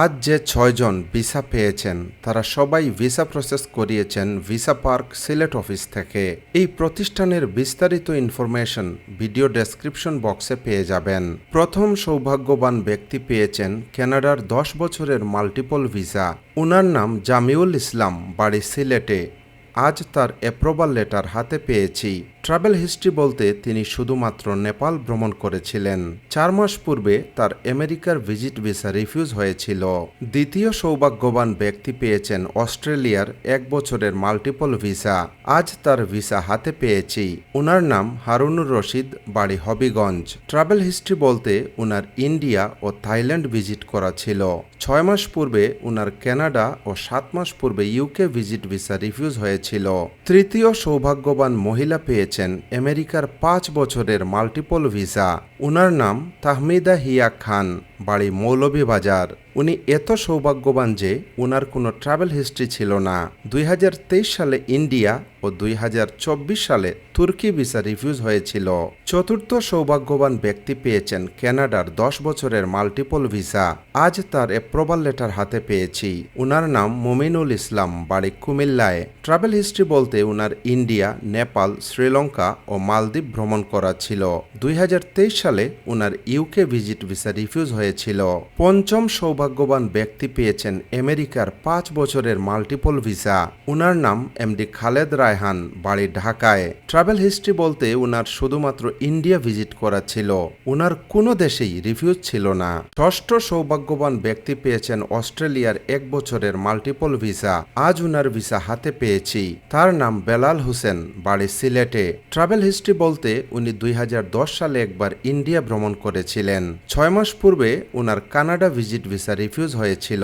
আজ যে ছয়জন ভিসা পেয়েছেন, তারা সবাই ভিসা প্রসেস করিয়েছেন ভিসা পার্ক সিলেট অফিস থেকে। এই প্রতিষ্ঠানের বিস্তারিত ইনফরমেশন ভিডিও ডেসক্রিপশন বক্সে পেয়ে যাবেন। প্রথম সৌভাগ্যবান ব্যক্তি পেয়েছেন কানাডার দশ বছরের মাল্টিপল ভিসা। উনার নাম জামিউল ইসলাম, বাড়ি সিলেটে। আজ তার অ্যাপ্রুভাল লেটার হাতে পেয়েছি। ট্রাভেল হিস্ট্রি বলতে তিনি শুধুমাত্র নেপাল ভ্রমণ করেছিলেন। চার মাস পূর্বে তার আমেরিকার ভিজিট ভিসা রিফিউজ হয়েছিল। দ্বিতীয় সৌভাগ্যবান ব্যক্তি পেয়েছেন অস্ট্রেলিয়ার এক বছরের মাল্টিপল ভিসা আজ তার ভিসা হাতে পেয়েছি। উনার নাম হারুনুর রশিদ, বাড়ি হবিগঞ্জ। ট্রাভেল হিস্ট্রি বলতে উনার ইন্ডিয়া ও থাইল্যান্ড ভিজিট করা ছিল। ছয় মাস পূর্বে উনার কানাডা ও সাত মাস পূর্বে ইউকে ভিজিট ভিসা রিফিউজ হয়েছিল তৃতীয় সৌভাগ্যবান মহিলা পেয়েছেন আমেরিকার পাঁচ বছরের মাল্টিপল ভিসা। উনার নাম তাহমিদা হিয়া খান, বাড়ি মৌলভীবাজার। উনি এত সৌভাগ্যবান যে উনার কোনো ট্রাভেল হিস্ট্রি ছিল না। দুই হাজার তেইশ সালে ইন্ডিয়া ও দুই হাজার চব্বিশ সালে তুর্কি ভিসা রিফিউজ হয়েছিল। চতুর্থ সৌভাগ্যবান ব্যক্তি পেয়েছেন কানাডার দশ বছরের মাল্টিপল ভিসা। আজ তার অ্যাপ্রুভাল লেটার হাতে পেয়েছি। উনার নাম মুমিনুল ইসলাম বাড়ি কুমিল্লায়। ট্রাভেল হিস্ট্রি বলতে উনার ইন্ডিয়া, নেপাল, শ্রীলঙ্কা ও মালদ্বীপ ভ্রমণ করা ছিল। দুই হাজার তেইশ সালে উনার ইউকে ভিজিট ভিসা রিফিউজ হয়েছিল। পঞ্চম সৌভাগ্যবান ব্যক্তি পেয়েছেন আমেরিকার পাঁচ বছরের মাল্টিপল ভিসা। উনার নাম এমডি খালেদ রায়হান, বাড়ি ঢাকায়। ট্রাভেল হিস্ট্রি বলতে উনার শুধুমাত্র ইন্ডিয়া ভিজিট করা ছিল। উনার কোনো দেশেই রিফিউজ ছিল না। ষষ্ঠ সৌভাগ্যবান ব্যক্তি পেয়েছেন অস্ট্রেলিয়ার এক বছরের মাল্টিপল ভিসা। আজ উনার ভিসা হাতে পেয়েছি। তার নাম বেলাল হোসেন, বাড়ি সিলেটে। ট্রাভেল হিস্ট্রি বলতে উনি দুই হাজার দশ সালে একবার ইন্ডিয়া ভ্রমণ করেছিলেন। ছয় মাস পূর্বে উনার কানাডা ভিজিট ভিসা রিফিউজ হয়েছিল।